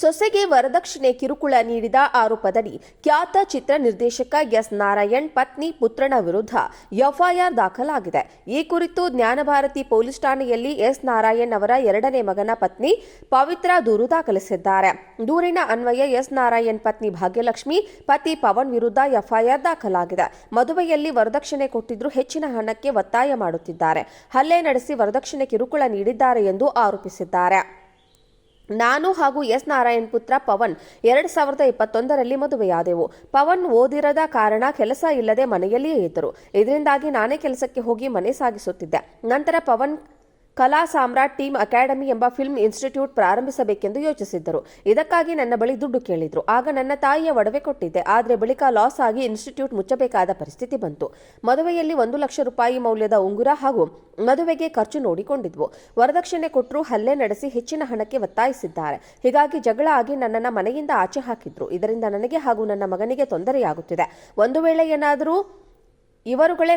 ಸೊಸೆಗೆ ವರದಕ್ಷಿಣೆ ಕಿರುಕುಳ ನೀಡಿದ ಆರೋಪದಡಿ ಖ್ಯಾತ ಚಿತ್ರ ನಿರ್ದೇಶಕ ಎಸ್ ನಾರಾಯಣ್ ಪತ್ನಿ ಪುತ್ರನ ವಿರುದ್ಧ ಎಫ್ಐಆರ್ ದಾಖಲಾಗಿದೆ. ಈ ಕುರಿತು ಜ್ಞಾನಭಾರತಿ ಪೊಲೀಸ್ ಠಾಣೆಯಲ್ಲಿ ಎಸ್ ನಾರಾಯಣ್ ಅವರ ಎರಡನೇ ಮಗನ ಪತ್ನಿ ಪವಿತ್ರ ದೂರು ದಾಖಲಿಸಿದ್ದಾರೆ. ದೂರಿನ ಅನ್ವಯ ಎಸ್ ನಾರಾಯಣ್ ಪತ್ನಿ ಭಾಗ್ಯಲಕ್ಷ್ಮಿ, ಪತಿ ಪವನ್ ವಿರುದ್ಧ ಎಫ್ಐಆರ್ ದಾಖಲಾಗಿದೆ. ಮದುವೆಯಲ್ಲಿ ವರದಕ್ಷಿಣೆ ಕೊಟ್ಟಿದ್ರು ಹೆಚ್ಚಿನ ಹಣಕ್ಕೆ ಒತ್ತಾಯ ಮಾಡುತ್ತಿದ್ದಾರೆ. ಹಲ್ಲೆ ನಡೆಸಿ ವರದಕ್ಷಿಣೆ ಕಿರುಕುಳ ನೀಡಿದ್ದಾರೆ ಎಂದು ಆರೋಪಿಸಿದ್ದಾರೆ. ನಾನು ಹಾಗೂ ಎಸ್. ನಾರಾಯಣ್ ಪುತ್ರ ಪವನ್ ಎರಡು ಸಾವಿರದ ಇಪ್ಪತ್ತೊಂದರಲ್ಲಿ ಮದುವೆಯಾದೆವು. ಪವನ್ ಓದಿರದ ಕಾರಣ ಕೆಲಸ ಇಲ್ಲದೆ ಮನೆಯಲ್ಲಿಯೇ ಇದ್ದರು. ಇದರಿಂದಾಗಿ ನಾನೇ ಕೆಲಸಕ್ಕೆ ಹೋಗಿ ಮನೆ ಸಾಗಿಸುತ್ತಿದ್ದೆ. ನಂತರ ಪವನ್ ಕಲಾ ಸಾಮ್ರಾಟ್ ಟೀಮ್ ಅಕಾಡೆಮಿ ಎಂಬ ಫಿಲ್ಮ್ ಇನ್ಸ್ಟಿಟ್ಯೂಟ್ ಪ್ರಾರಂಭಿಸಬೇಕೆಂದು ಯೋಚಿಸಿದ್ದರು. ಇದಕ್ಕಾಗಿ ನನ್ನ ಬಳಿ ದುಡ್ಡು ಕೇಳಿದ್ರು. ಆಗ ನನ್ನ ತಾಯಿಯ ಒಡವೆ ಕೊಟ್ಟಿದ್ದೆ. ಆದರೆ ಬಳಿಕ ಲಾಸ್ ಆಗಿ ಇನ್ಸ್ಟಿಟ್ಯೂಟ್ ಮುಚ್ಚಬೇಕಾದ ಪರಿಸ್ಥಿತಿ ಬಂತು. ಮದುವೆಯಲ್ಲಿ ಒಂದು ಲಕ್ಷ ರೂಪಾಯಿ ಮೌಲ್ಯದ ಉಂಗುರ ಹಾಗೂ ಮದುವೆಗೆ ಖರ್ಚು ನೋಡಿಕೊಂಡಿದ್ವು. ವರದಕ್ಷಿಣೆ ಕೊಟ್ಟರು ಹಲ್ಲೆ ನಡೆಸಿ ಹೆಚ್ಚಿನ ಹಣಕ್ಕೆ ಒತ್ತಾಯಿಸಿದ್ದಾರೆ. ಹೀಗಾಗಿ ಜಗಳ ಆಗಿ ನನ್ನನ್ನು ಮನೆಯಿಂದ ಆಚೆ ಹಾಕಿದ್ರು. ಇದರಿಂದ ನನಗೆ ಹಾಗೂ ನನ್ನ ಮಗನಿಗೆ ತೊಂದರೆಯಾಗುತ್ತಿದೆ. ಒಂದು ವೇಳೆ ಏನಾದರೂ, ಇವರುಗಳೇ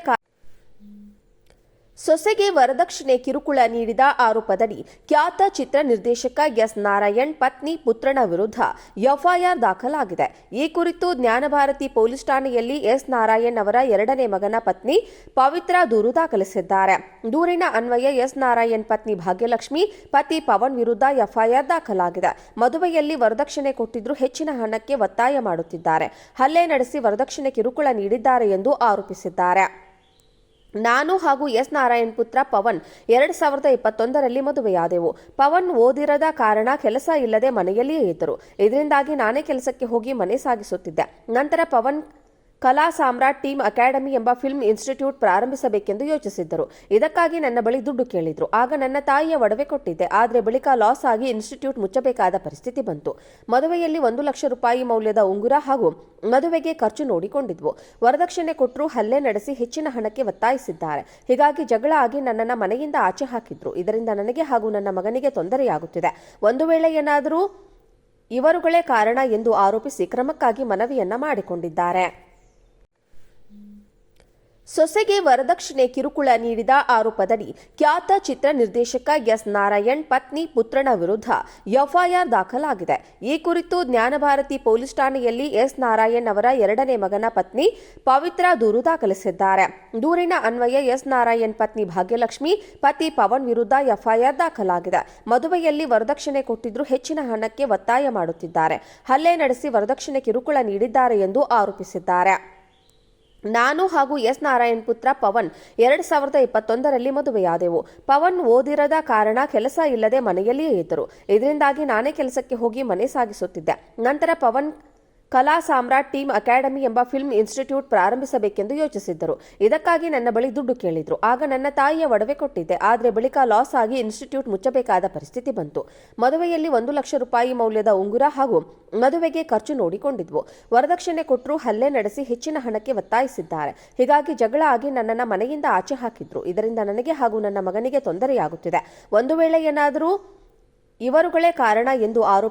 ಸೊಸೆಗೆ ವರದಕ್ಷಿಣೆ ಕಿರುಕುಳ ನೀಡಿದ ಆರೋಪದಡಿ ಖ್ಯಾತ ಚಿತ್ರ ನಿರ್ದೇಶಕ ಎಸ್ ನಾರಾಯಣ್ ಪತ್ನಿ ಪುತ್ರನ ವಿರುದ್ಧ ಎಫ್ಐಆರ್ ದಾಖಲಾಗಿದೆ. ಈ ಕುರಿತು ಜ್ಞಾನಭಾರತಿ ಪೊಲೀಸ್ ಠಾಣೆಯಲ್ಲಿ ಎಸ್ ನಾರಾಯಣ್ ಅವರ ಎರಡನೇ ಮಗನ ಪತ್ನಿ ಪವಿತ್ರ ದೂರು ದಾಖಲಿಸಿದ್ದಾರೆ. ದೂರಿನ ಅನ್ವಯ ಎಸ್ ನಾರಾಯಣ್ ಪತ್ನಿ ಭಾಗ್ಯಲಕ್ಷ್ಮಿ, ಪತಿ ಪವನ್ ವಿರುದ್ಧ ಎಫ್ಐಆರ್ ದಾಖಲಾಗಿದೆ. ಮದುವೆಯಲ್ಲಿ ವರದಕ್ಷಿಣೆ ಕೊಟ್ಟಿದ್ರು ಹೆಚ್ಚಿನ ಹಣಕ್ಕೆ ಒತ್ತಾಯ ಮಾಡುತ್ತಿದ್ದಾರೆ. ಹಲ್ಲೆ ನಡೆಸಿ ವರದಕ್ಷಿಣೆ ಕಿರುಕುಳ ನೀಡಿದ್ದಾರೆ ಎಂದು ಆರೋಪಿಸಿದ್ದಾರೆ. ನಾನು ಹಾಗೂ ಎಸ್ ನಾರಾಯಣ್ ಪುತ್ರ ಪವನ್ ಎರಡ್ ಸಾವಿರದ ಇಪ್ಪತ್ತೊಂದರಲ್ಲಿ ಮದುವೆಯಾದೆವು. ಪವನ್ ಓದಿರದ ಕಾರಣ ಕೆಲಸ ಇಲ್ಲದೆ ಮನೆಯಲ್ಲಿಯೇ ಇದ್ದರು. ಇದರಿಂದಾಗಿ ನಾನೇ ಕೆಲಸಕ್ಕೆ ಹೋಗಿ ಮನೆ ಸಾಗಿಸುತ್ತಿದ್ದೆ. ನಂತರ ಪವನ್ ಕಲಾ ಸಾಮ್ರಾಟ್ ಟೀಮ್ ಅಕಾಡೆಮಿ ಎಂಬ ಫಿಲ್ಮ್ ಇನ್ಸ್ಟಿಟ್ಯೂಟ್ ಪ್ರಾರಂಭಿಸಬೇಕೆಂದು ಯೋಚಿಸಿದ್ದರು. ಇದಕ್ಕಾಗಿ ನನ್ನ ಬಳಿ ದುಡ್ಡು ಕೇಳಿದ್ರು. ಆಗ ನನ್ನ ತಾಯಿಯ ಒಡವೆ ಕೊಟ್ಟಿದ್ದೆ. ಆದರೆ ಬಳಿಕ ಲಾಸ್ ಆಗಿ ಇನ್ಸ್ಟಿಟ್ಯೂಟ್ ಮುಚ್ಚಬೇಕಾದ ಪರಿಸ್ಥಿತಿ ಬಂತು. ಮದುವೆಯಲ್ಲಿ ಒಂದು ಲಕ್ಷ ರೂಪಾಯಿ ಮೌಲ್ಯದ ಉಂಗುರ ಹಾಗೂ ಮದುವೆಗೆ ಖರ್ಚು ನೋಡಿಕೊಂಡಿದ್ವು. ವರದಕ್ಷಿಣೆ ಕೊಟ್ಟರು ಹಲ್ಲೆ ನಡೆಸಿ ಹೆಚ್ಚಿನ ಹಣಕ್ಕೆ ಒತ್ತಾಯಿಸಿದ್ದಾರೆ. ಹೀಗಾಗಿ ಜಗಳ ಆಗಿ ನನ್ನನ್ನು ಮನೆಯಿಂದ ಆಚೆ ಹಾಕಿದ್ರು. ಇದರಿಂದ ನನಗೆ ಹಾಗೂ ನನ್ನ ಮಗನಿಗೆ ತೊಂದರೆಯಾಗುತ್ತಿದೆ. ಒಂದು ವೇಳೆ ಏನಾದರೂ ಇವರುಗಳೇ ಕಾರಣ ಎಂದು ಆರೋಪಿಸಿ ಕ್ರಮಕ್ಕಾಗಿ ಮನವಿಯನ್ನ ಮಾಡಿಕೊಂಡಿದ್ದಾರೆ. ಸೊಸೆಗೆ ವರದಕ್ಷಿಣೆ ಕಿರುಕುಳ ನೀಡಿದ ಆರೋಪದಡಿ ಖ್ಯಾತ ಚಿತ್ರ ನಿರ್ದೇಶಕ ಎಸ್ ನಾರಾಯಣ್ ಪತ್ನಿ ಪುತ್ರನ ವಿರುದ್ಧ ಎಫ್ಐಆರ್ ದಾಖಲಾಗಿದೆ. ಈ ಕುರಿತು ಜ್ಞಾನಭಾರತಿ ಪೊಲೀಸ್ ಠಾಣೆಯಲ್ಲಿ ಎಸ್ ನಾರಾಯಣ್ ಅವರ ಎರಡನೇ ಮಗನ ಪತ್ನಿ ಪವಿತ್ರ ದೂರು ದಾಖಲಿಸಿದ್ದಾರೆ. ದೂರಿನ ಅನ್ವಯ ಎಸ್ ನಾರಾಯಣ್ ಪತ್ನಿ ಭಾಗ್ಯಲಕ್ಷ್ಮಿ, ಪತಿ ಪವನ್ ವಿರುದ್ಧ ಎಫ್ಐಆರ್ ದಾಖಲಾಗಿದೆ. ಮದುವೆಯಲ್ಲಿ ವರದಕ್ಷಿಣೆ ಕೊಟ್ಟಿದ್ರು ಹೆಚ್ಚಿನ ಹಣಕ್ಕೆ ಒತ್ತಾಯ ಮಾಡುತ್ತಿದ್ದಾರೆ. ಹಲ್ಲೆ ನಡೆಸಿ ವರದಕ್ಷಿಣೆ ಕಿರುಕುಳ ನೀಡಿದ್ದಾರೆ ಎಂದು ಆರೋಪಿಸಿದ್ದಾರೆ. ನಾನು ಹಾಗೂ ಎಸ್ ನಾರಾಯಣ್ ಪುತ್ರ ಪವನ್ ಎರಡ್ ಸಾವಿರದ ಇಪ್ಪತ್ತೊಂದರಲ್ಲಿ ಮದುವೆಯಾದೆವು. ಪವನ್ ಓದಿರದ ಕಾರಣ ಕೆಲಸ ಇಲ್ಲದೆ ಮನೆಯಲ್ಲಿಯೇ ಇದ್ದರು. ಇದರಿಂದಾಗಿ ನಾನೇ ಕೆಲಸಕ್ಕೆ ಹೋಗಿ ಮನೆ ಸಾಗಿಸುತ್ತಿದ್ದೆ. ನಂತರ ಪವನ್ ಕಲಾ ಸಾಮ್ರಾಟ್ ಟೀಮ್ ಅಕಾಡೆಮಿ ಎಂಬ ಫಿಲ್ಮ್ ಇನ್ಸ್ಟಿಟ್ಯೂಟ್ ಪ್ರಾರಂಭಿಸಬೇಕೆಂದು ಯೋಚಿಸಿದ್ದರು. ಇದಕ್ಕಾಗಿ ನನ್ನ ಬಳಿ ದುಡ್ಡು ಕೇಳಿದ್ರು. ಆಗ ನನ್ನ ತಾಯಿಯ ಒಡವೆ ಕೊಟ್ಟಿದ್ದೆ. ಆದರೆ ಬಳಿಕ ಲಾಸ್ ಆಗಿ ಇನ್ಸ್ಟಿಟ್ಯೂಟ್ ಮುಚ್ಚಬೇಕಾದ ಪರಿಸ್ಥಿತಿ ಬಂತು. ಮದುವೆಯಲ್ಲಿ ಒಂದು ಲಕ್ಷ ರೂಪಾಯಿ ಮೌಲ್ಯದ ಉಂಗುರ ಹಾಗೂ ಮದುವೆಗೆ ಖರ್ಚು ನೋಡಿಕೊಂಡಿದ್ವು. ವರದಕ್ಷಿಣೆ ಕೊಟ್ಟರು ಹಲ್ಲೆ ನಡೆಸಿ ಹೆಚ್ಚಿನ ಹಣಕ್ಕೆ ಒತ್ತಾಯಿಸಿದ್ದಾರೆ. ಹೀಗಾಗಿ ಜಗಳ ಆಗಿ ನನ್ನನ್ನು ಮನೆಯಿಂದ ಆಚೆ ಹಾಕಿದ್ರು. ಇದರಿಂದ ನನಗೆ ಹಾಗೂ ನನ್ನ ಮಗನಿಗೆ ತೊಂದರೆಯಾಗುತ್ತಿದೆ. ಒಂದು ವೇಳೆ ಏನಾದರೂ ಇವರುಗಳೇ ಕಾರಣ ಎಂದು ಆರೋಪಿ